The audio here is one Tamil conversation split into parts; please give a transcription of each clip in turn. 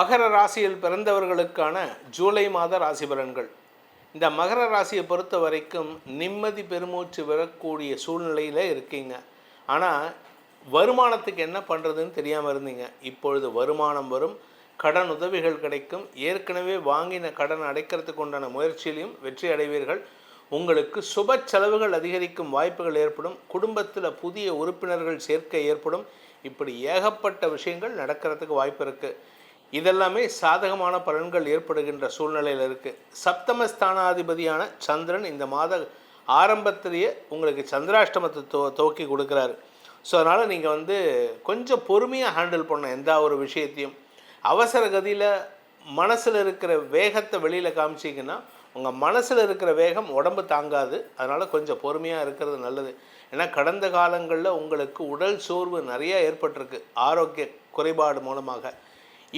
மகர ராசியில் பிறந்தவர்களுக்கான ஜூலை மாத ராசி பலன்கள் இந்த மகர ராசியை பொறுத்த வரைக்கும் நிம்மதி பெருமூச்சு விடக்கூடிய சூழ்நிலையில் இருக்கீங்க. ஆனால் வருமானத்துக்கு என்ன பண்ணுறதுன்னு தெரியாமல் இருந்தீங்க. இப்பொழுது வருமானம் வரும் கடன் உதவிகள் கிடைக்கும். ஏற்கனவே வாங்கின கடன் அடைக்கிறதுக்கு உண்டான முயற்சியிலையும் வெற்றி அடைவீர்கள். உங்களுக்கு சுப செலவுகள் அதிகரிக்கும் வாய்ப்புகள் ஏற்படும். குடும்பத்தில் புதிய உறுப்பினர்கள் சேர்க்கை ஏற்படும். இப்படி ஏகப்பட்ட விஷயங்கள் நடக்கிறதுக்கு வாய்ப்பு இருக்குது இதெல்லாமே சாதகமான பலன்கள் ஏற்படுகின்ற சூழ்நிலையில் இருக்குது சப்தமஸ்தானாதிபதியான சந்திரன் இந்த மாத ஆரம்பத்திலேயே உங்களுக்கு சந்திராஷ்டமத்தை துவ துவக்கி கொடுக்குறாரு. ஸோ அதனால் நீங்கள் வந்து கொஞ்சம் பொறுமையாக ஹேண்டில் பண்ணணும் எந்த ஒரு விஷயத்தையும். அவசர கதியில் மனசில் இருக்கிற வேகத்தை வெளியில் காமிச்சிங்கன்னா உங்கள் மனசில் இருக்கிற வேகம் உடம்பு தாங்காது. அதனால் கொஞ்சம் பொறுமையாக இருக்கிறது நல்லது. ஏன்னா கடந்த காலங்களில் உங்களுக்கு உடல் சோர்வு நிறையா ஏற்பட்டிருக்கு. ஆரோக்கிய குறைபாடு மூலமாக.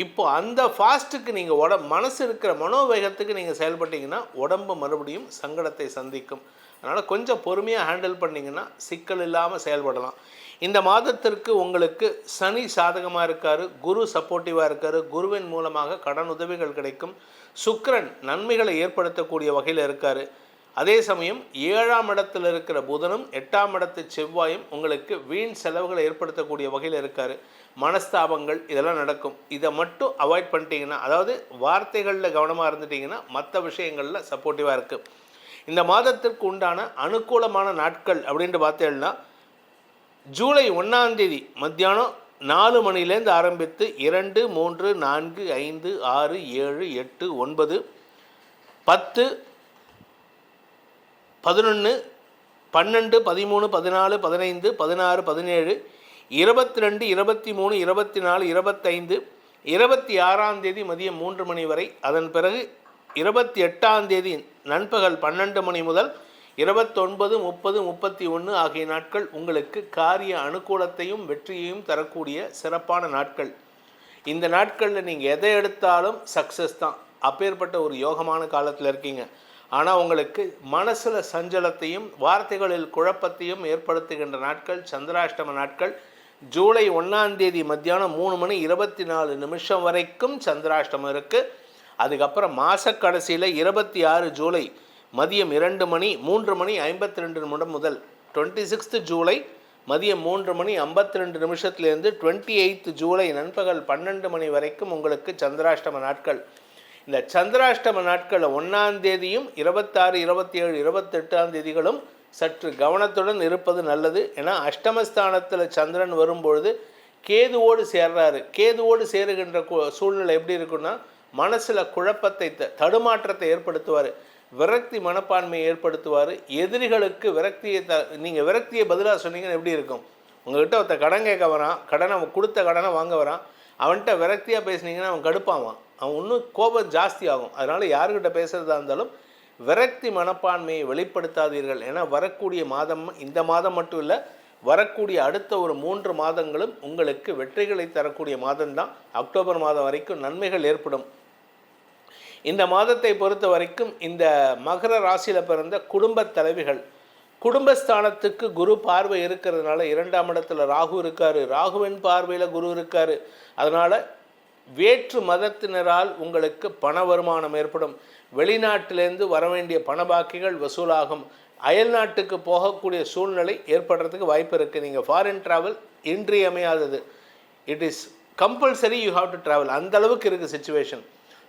இப்போ அந்த ஃபாஸ்ட்டுக்கு நீங்கள் உட மனசு இருக்கிற மனோவேகத்துக்கு நீங்கள் செயல்பட்டீங்கன்னா உடம்பு மறுபடியும் சங்கடத்தை சந்திக்கும். அதனால் கொஞ்சம் பொறுமையாக ஹேண்டில் பண்ணிங்கன்னா சிக்கல் இல்லாமல் செயல்படலாம். இந்த மாதத்திற்கு உங்களுக்கு சனி சாதகமாக இருக்கார் குரு சப்போர்ட்டிவாக இருக்கார் குருவின் மூலமாக கடன் உதவிகள் கிடைக்கும். சுக்கரன் நன்மைகளை ஏற்படுத்தக்கூடிய வகையில் இருக்கார். அதே சமயம் ஏழாம் இடத்தில் இருக்கிற புதனும் எட்டாம் இடத்து செவ்வாயும் உங்களுக்கு வீண் செலவுகளை ஏற்படுத்தக்கூடிய வகையில் இருக்கார். மனஸ்தாபங்கள் இதெல்லாம் நடக்கும். இதை மட்டும் அவாய்ட் பண்ணிட்டீங்கன்னா அதாவது வார்த்தைகளில் கவனமாக இருந்துட்டீங்கன்னா மற்ற விஷயங்களில் சப்போர்ட்டிவாக இருக்குது இந்த மாதத்திற்கு உண்டான அனுகூலமான நாட்கள் அப்படின்ட்டு பார்த்தேன்னா ஜூலை ஒன்றாம் தேதி மத்தியானம் நாலு மணிலேருந்து ஆரம்பித்து இரண்டு மூன்று நான்கு ஐந்து ஆறு ஏழு எட்டு ஒன்பது பத்து பதினொன்று பன்னெண்டு பதிமூணு பதினாலு பதினைந்து பதினாறு பதினேழு இருபத்தி ரெண்டு இருபத்தி மூணு இருபத்தி நாலு இருபத்தைந்து இருபத்தி ஆறாம் தேதி மதியம் மூன்று மணி வரை. அதன் பிறகு இருபத்தி எட்டாம் தேதி நண்பகல் பன்னெண்டு மணி முதல் இருபத்தொன்பது முப்பது முப்பத்தி ஒன்று ஆகிய நாட்கள் உங்களுக்கு காரிய அனுகூலத்தையும் வெற்றியையும் தரக்கூடிய சிறப்பான நாட்கள். இந்த நாட்களில் நீங்கள் எதை எடுத்தாலும் சக்ஸஸ் தான். அப்பேற்பட்ட ஒரு யோகமான காலத்தில் இருக்கீங்க. ஆனால் உங்களுக்கு மனசில் சஞ்சலத்தையும் வார்த்தைகளில் குழப்பத்தையும் ஏற்படுத்துகின்ற நாட்கள் சந்திராஷ்டம நாட்கள் ஜூலை ஒன்றாம் தேதி மத்தியானம் மூணு மணி இருபத்தி நாலு நிமிஷம் வரைக்கும் சந்திராஷ்டமம் இருக்குது அதுக்கப்புறம் மாசக்கடைசியில் கடைசியில் இருபத்தி ஆறு ஜூலை மதியம் இரண்டு மணி மூன்று மணி ஐம்பத்தி ரெண்டு நிமிடம் முதல் டுவெண்ட்டி சிக்ஸ்த்து ஜூலை மதியம் மூன்று மணி ஐம்பத்தி ரெண்டு நிமிஷத்துலேருந்து டுவெண்ட்டி எயித்து ஜூலை நண்பகல் பன்னெண்டு மணி வரைக்கும் உங்களுக்கு சந்திராஷ்டம நாட்கள் இந்த சந்திராஷ்டம நாட்களில் ஒன்றாம் தேதியும் இருபத்தாறு இருபத்தி ஏழு இருபத்தெட்டாம் தேதிகளும் சற்று கவனத்துடன் இருப்பது நல்லது. ஏன்னா அஷ்டமஸ்தானத்தில் சந்திரன் வரும்பொழுது கேதுவோடு சேர்றாரு. கேதுவோடு சேருகின்ற சூழ்நிலை எப்படி இருக்குன்னா மனசில் குழப்பத்தை த- தடுமாற்றத்தை ஏற்படுத்துவார். விரக்தி மனப்பான்மையை ஏற்படுத்துவார். எதிரிகளுக்கு விரக்தியை த நீங்கள் விரக்தியை பதிலாக சொன்னீங்கன்னா எப்படி இருக்கும்? உங்கள்கிட்ட ஒருத்த கடன் கேட்க வரான். கடனை அவன் கொடுத்த கடனை வாங்க வரான். அவன்கிட்ட விரக்தியாக பேசுனீங்கன்னா அவன் கடுப்பாவான். அவன் இன்னும் கோபம் ஜாஸ்தி ஆகும். அதனால் யாருக்கிட்ட பேசுகிறதா இருந்தாலும் விரக்தி மனப்பான்மையை வெளிப்படுத்தாதீர்கள். ஏன்னா வரக்கூடிய மாதம் இந்த மாதம் மட்டும் இல்லை வரக்கூடிய அடுத்த ஒரு மூன்று மாதங்களும் உங்களுக்கு வெற்றிகளை தரக்கூடிய மாதம்தான். அக்டோபர் மாதம் வரைக்கும் நன்மைகள் ஏற்படும். இந்த மாதத்தை பொறுத்த வரைக்கும் இந்த மகர ராசியில் பிறந்த குடும்பத் தலைவிகள் குடும்பஸ்தானத்துக்கு குரு பார்வை இருக்கிறதுனால இரண்டாம் இடத்துல ராகு இருக்கார். ராகுவின் பார்வையில் குரு இருக்கார். அதனால் வேற்று மதத்தினரால் உங்களுக்கு பண வருமானம் ஏற்படும். வெளிநாட்டிலேருந்து வர வேண்டிய பண பாக்கிகள் வசூலாகும். அயல் நாட்டுக்கு போகக்கூடிய சூழ்நிலை ஏற்படுறதுக்கு வாய்ப்பு இருக்குது நீங்கள் ஃபாரின் ட்ராவல் இன்றியமையாதது. It is compulsory you have to travel அந்த அளவுக்கு இருக்குது சுச்சுவேஷன்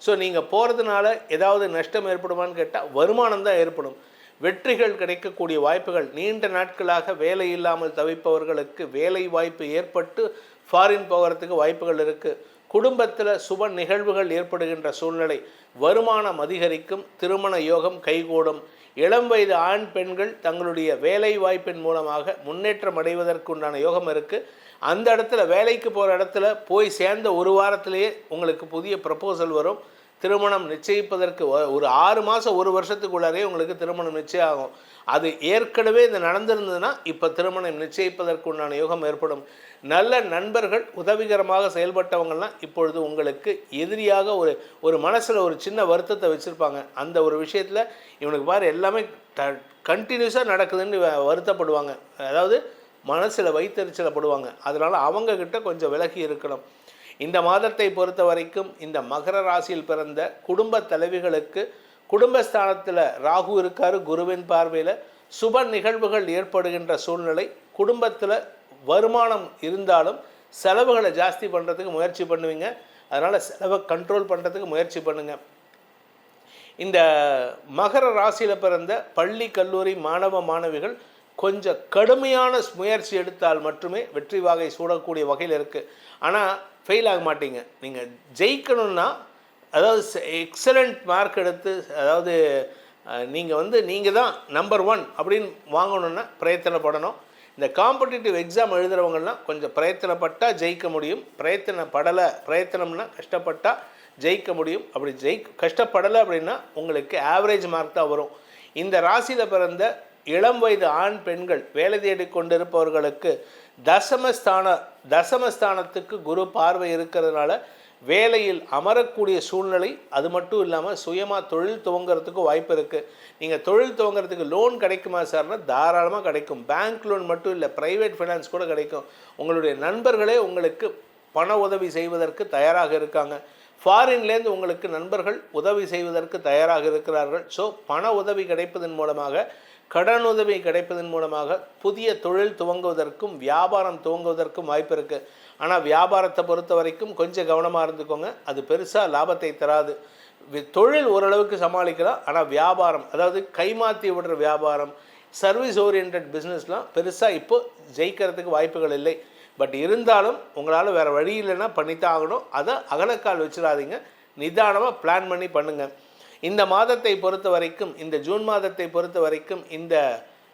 ஸோ நீங்கள் போகிறதுனால ஏதாவது நஷ்டம் ஏற்படுமான்னு கேட்டால் வருமானம் தான் ஏற்படும். வெற்றிகள் கிடைக்கக்கூடிய வாய்ப்புகள். நீண்ட நாட்களாக வேலை இல்லாமல் தவிப்பவர்களுக்கு வேலை வாய்ப்பு ஏற்பட்டு ஃபாரின் போகிறதுக்கு வாய்ப்புகள் இருக்குது குடும்பத்தில் சுப நிகழ்வுகள் ஏற்படுகின்ற சூழ்நிலை. வருமானம் அதிகரிக்கும் திருமண யோகம் கைகூடும். இளம் வயது ஆண் பெண்கள் தங்களுடைய வேலை வாய்ப்பின் மூலமாக முன்னேற்றம் அடைவதற்குண்டான யோகம் இருக்குது அந்த இடத்துல வேலைக்கு போகிற இடத்துல போய் சேர்ந்த ஒரு வாரத்திலேயே உங்களுக்கு புதிய ப்ரப்போசல் வரும். திருமணம் நிச்சயிப்பதற்கு ஒரு ஆறு மாதம் ஒரு வருஷத்துக்குள்ளாரே உங்களுக்கு திருமணம் நிச்சயம் ஆகும் அது ஏற்கனவே இது நடந்திருந்ததுன்னா இப்போ திருமணம் நிச்சயிப்பதற்கு உண்டான யோகம் ஏற்படும். நல்ல நண்பர்கள் உதவிகரமாக செயல்பட்டவங்கள்லாம் இப்பொழுது உங்களுக்கு எதிரியாக ஒரு ஒரு மனசில் ஒரு சின்ன வருத்தத்தை வச்சுருப்பாங்க. அந்த ஒரு விஷயத்தில் இவனுக்கு பாரு எல்லாமே ட கண்டினியூஸாக நடக்குதுன்னு வருத்தப்படுவாங்க. அதாவது மனசில் வைத்தறிச்சலப்படுவாங்க அதனால் அவங்கக்கிட்ட கொஞ்சம் விலகி இருக்கணும். இந்த மாதத்தை பொறுத்த வரைக்கும் இந்த மகர ராசியில் பிறந்த குடும்ப தலைவிகளுக்கு குடும்பஸ்தானத்தில் ராகு இருக்கார் குருவின் பார்வையில் சுப நிகழ்வுகள் ஏற்படுகின்ற சூழ்நிலை. குடும்பத்தில் வருமானம் இருந்தாலும் செலவுகளை ஜாஸ்தி பண்ணுறதுக்கு முயற்சி பண்ணுவீங்க. அதனால் செலவை கண்ட்ரோல் பண்ணுறதுக்கு முயற்சி பண்ணுங்கள் இந்த மகர ராசியில் பிறந்த பள்ளி கல்லூரி மாணவ மாணவிகள் கொஞ்சம் கடுமையான முயற்சி எடுத்தால் மட்டுமே வெற்றி வாகை சூடக்கூடிய வகையில் இருக்குது ஆனால் ஃபெயில் ஆக மாட்டீங்க. நீங்கள் ஜெயிக்கணும்னா அதாவது எக்ஸலண்ட் மார்க் எடுத்து அதாவது நீங்கள் வந்து நீங்கள் தான் நம்பர் ஒன் அப்படின்னு வாங்கணுன்னா பிரயத்தனப்படணும். இந்த காம்படிட்டிவ் எக்ஸாம் எழுதுகிறவங்கலாம் கொஞ்சம் பிரயத்தனப்பட்டால் ஜெயிக்க முடியும். பிரயத்தனப்படலை பிரயத்தனம்னா கஷ்டப்பட்டால் ஜெயிக்க முடியும். அப்படி ஜெயி கஷ்டப்படலை அப்படின்னா உங்களுக்கு ஆவரேஜ் மார்க் தான் வரும். இந்த ராசியில் பிறந்த இளம் வயது ஆண் பெண்கள் வேலை தேடி கொண்டிருப்பவர்களுக்கு தசமஸ்தான தசமஸ்தானத்துக்கு குரு பார்வை இருக்கிறதுனால வேலையில் அமரக்கூடிய சூழ்நிலை அது மட்டும் இல்லாமல் சுயமாக தொழில் துவங்கிறதுக்கு வாய்ப்பு இருக்குது நீங்கள் தொழில் துவங்கிறதுக்கு லோன் கிடைக்குமா சார்னா தாராளமாக கிடைக்கும். பேங்க் லோன் மட்டும் இல்லை ப்ரைவேட் ஃபைனான்ஸ் கூட கிடைக்கும். உங்களுடைய நண்பர்களே உங்களுக்கு பண உதவி செய்வதற்கு தயாராக இருக்காங்க. ஃபாரின்லேருந்து உங்களுக்கு நண்பர்கள் உதவி செய்வதற்கு தயாராக இருக்கிறார்கள். ஸோ பண உதவி கிடைப்பதன் மூலமாக கடன் உதவி கிடைப்பதன் மூலமாக புதிய தொழில் துவங்குவதற்கும் வியாபாரம் துவங்குவதற்கும் வாய்ப்பு இருக்குது ஆனால் வியாபாரத்தை பொறுத்த வரைக்கும் கொஞ்சம் கவனமாக இருந்துக்கோங்க. அது பெருசாக லாபத்தை தராது. தொழில் ஓரளவுக்கு சமாளிக்கலாம். ஆனால் வியாபாரம் அதாவது கைமாற்றி விடுற வியாபாரம் சர்வீஸ் ஓரியன்ட் பிஸ்னஸ்லாம் பெருசாக இப்போ ஜெயிக்கிறதுக்கு வாய்ப்புகள் இல்லை. பட் இருந்தாலும் உங்களால் வேறு வழி இல்லைன்னா பண்ணித்தான் ஆகணும். அதை அகலக்கால் வச்சிடாதீங்க. நிதானமாக பிளான் பண்ணி பண்ணுங்கள் இந்த மாதத்தை பொறுத்த வரைக்கும் இந்த ஜூன் மாதத்தை பொறுத்த வரைக்கும் இந்த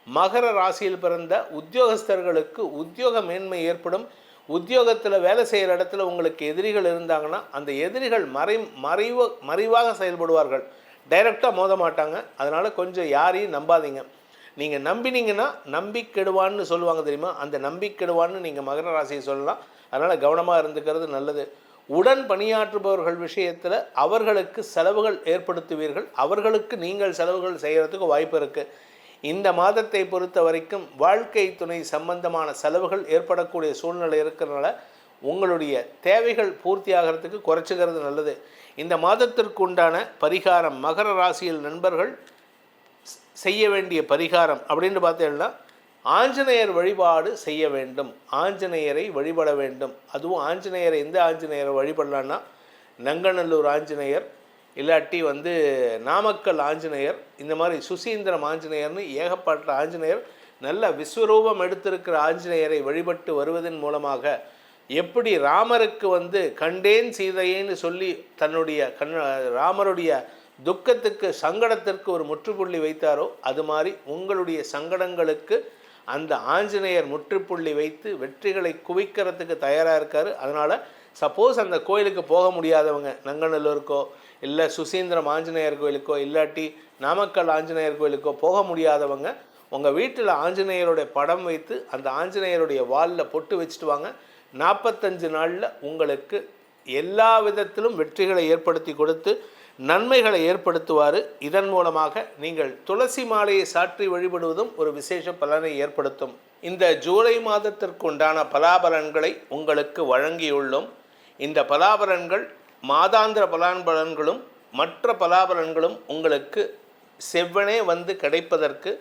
மகர ராசியில் பிறந்த உத்தியோகஸ்தர்களுக்கு உத்தியோக மேன்மை ஏற்படும். உத்தியோகத்தில் வேலை செய்கிற இடத்துல உங்களுக்கு எதிரிகள் இருந்தாங்கன்னா அந்த எதிரிகள் மறை மறைவ மறைவாக செயல்படுவார்கள். டைரெக்டாக மோத மாட்டாங்க. அதனால் கொஞ்சம் யாரையும் நம்பாதீங்க. நீங்கள் நம்பினீங்கன்னா நம்பிக்கெடுவான்னு சொல்லுவாங்க தெரியுமா? அந்த நம்பிக்கெடுவான்னு நீங்கள் மகர ராசியை சொல்லலாம். அதனால் கவனமாக இருந்துக்கிறது நல்லது. உடன் பணியாற்றுபவர்கள் விஷயத்தில் அவர்களுக்கு செலவுகள் ஏற்படுத்துவீர்கள். அவர்களுக்கு நீங்கள் செலவுகள் செய்கிறதுக்கு வாய்ப்பு இருக்குது இந்த மாதத்தை பொறுத்த வரைக்கும் வாழ்க்கை துணை சம்பந்தமான செலவுகள் ஏற்படக்கூடிய சூழ்நிலை இருக்கிறனால உங்களுடைய தேவைகள் பூர்த்தி ஆகிறதுக்கு குறைச்சிக்கிறது நல்லது. இந்த மாதத்திற்கு உண்டான பரிகாரம் மகர ராசியில் நண்பர்கள் செய்ய வேண்டிய பரிகாரம் அப்படின்னு பார்த்தீங்கன்னா ஆஞ்சநேயர் வழிபாடு செய்ய வேண்டும். ஆஞ்சநேயரை வழிபட வேண்டும். அதுவும் ஆஞ்சநேயரை எந்த ஆஞ்சநேயரை வழிபடலான்னா நங்கநல்லூர் ஆஞ்சநேயர் இல்லாட்டி வந்து நாமக்கல் ஆஞ்சநேயர் இந்த மாதிரி சுசீந்திரம் ஆஞ்சநேயர்னு ஏகப்பட்ட ஆஞ்சநேயர் நல்ல விஸ்வரூபம் எடுத்திருக்கிற ஆஞ்சநேயரை வழிபட்டு வருவதன் மூலமாக எப்படி ராமருக்கு வந்து கண்டேன் சீதையேன்னு சொல்லி தன்னுடைய கண் ராமருடைய துக்கத்துக்கு சங்கடத்திற்கு ஒரு முற்றுப்புள்ளி வைத்தாரோ அது மாதிரி உங்களுடைய சங்கடங்களுக்கு அந்த ஆஞ்சநேயர் முற்றுப்புள்ளி வைத்து வெற்றிகளை குவிக்கிறதுக்கு தயாராக இருக்கார். அதனால் சப்போஸ் அந்த கோயிலுக்கு போக முடியாதவங்க நங்கநல்லூருக்கோ இல்லை சுசீந்திரம் ஆஞ்சநேயர் கோயிலுக்கோ இல்லாட்டி நாமக்கல் ஆஞ்சநேயர் கோயிலுக்கோ போக முடியாதவங்க உங்கள் வீட்டில் ஆஞ்சநேயருடைய படம் வைத்து அந்த ஆஞ்சநேயருடைய வாலில் பொட்டு வச்சுட்டு வாங்க. நாற்பத்தஞ்சு நாளில் உங்களுக்கு எல்லா விதத்திலும் வெற்றிகளை ஏற்படுத்தி கொடுத்து நன்மைகளை ஏற்படுத்துவார். இதன் மூலமாக நீங்கள் துளசி மாலையை சாற்றி வழிபடுவதும் ஒரு விசேஷ பலனை ஏற்படுத்தும். இந்த ஜூலை மாதத்திற்கு உண்டான பலாபலன்களை உங்களுக்கு வழங்கியுள்ளோம். இந்த பலாபலன்கள் மாதாந்திர பலான்பலன்களும் மற்ற பலாபலன்களும் உங்களுக்கு செவ்வனே வந்து கிடைப்பதற்கு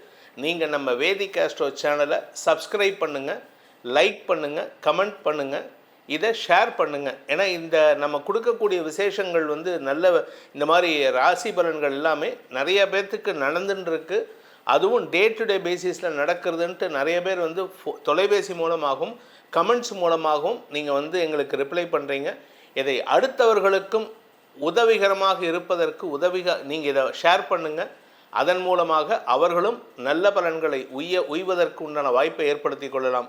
நீங்கள் நம்ம வேதி கேஸ்ட்ரோ சேனலை சப்ஸ்கிரைப் பண்ணுங்கள் லைக் பண்ணுங்கள் கமெண்ட் பண்ணுங்கள் இதை ஷேர் பண்ணுங்கள் ஏன்னா இந்த நம்ம கொடுக்கக்கூடிய விசேஷங்கள் வந்து நல்ல இந்த மாதிரி ராசி பலன்கள் எல்லாமே நிறைய பேர்த்துக்கு நடந்துட்டுருக்கு அதுவும் டே டு டே பேசிஸில் நடக்கிறதுன்ட்டு நிறைய பேர் வந்து ஃபோ- தொலைபேசி மூலமாகவும் கமெண்ட்ஸ் மூலமாகவும் நீங்கள் வந்து எங்களுக்கு ரிப்ளை பண்ணுறீங்க இதை அடுத்தவர்களுக்கும் உதவிகரமாக இருப்பதற்கு உதவிக நீங்கள் இதை ஷேர் பண்ணுங்கள் அதன் மூலமாக அவர்களும் நல்ல பலன்களை உய்ய உய்வதற்கு உண்டான வாய்ப்பை ஏற்படுத்தி கொள்ளலாம்.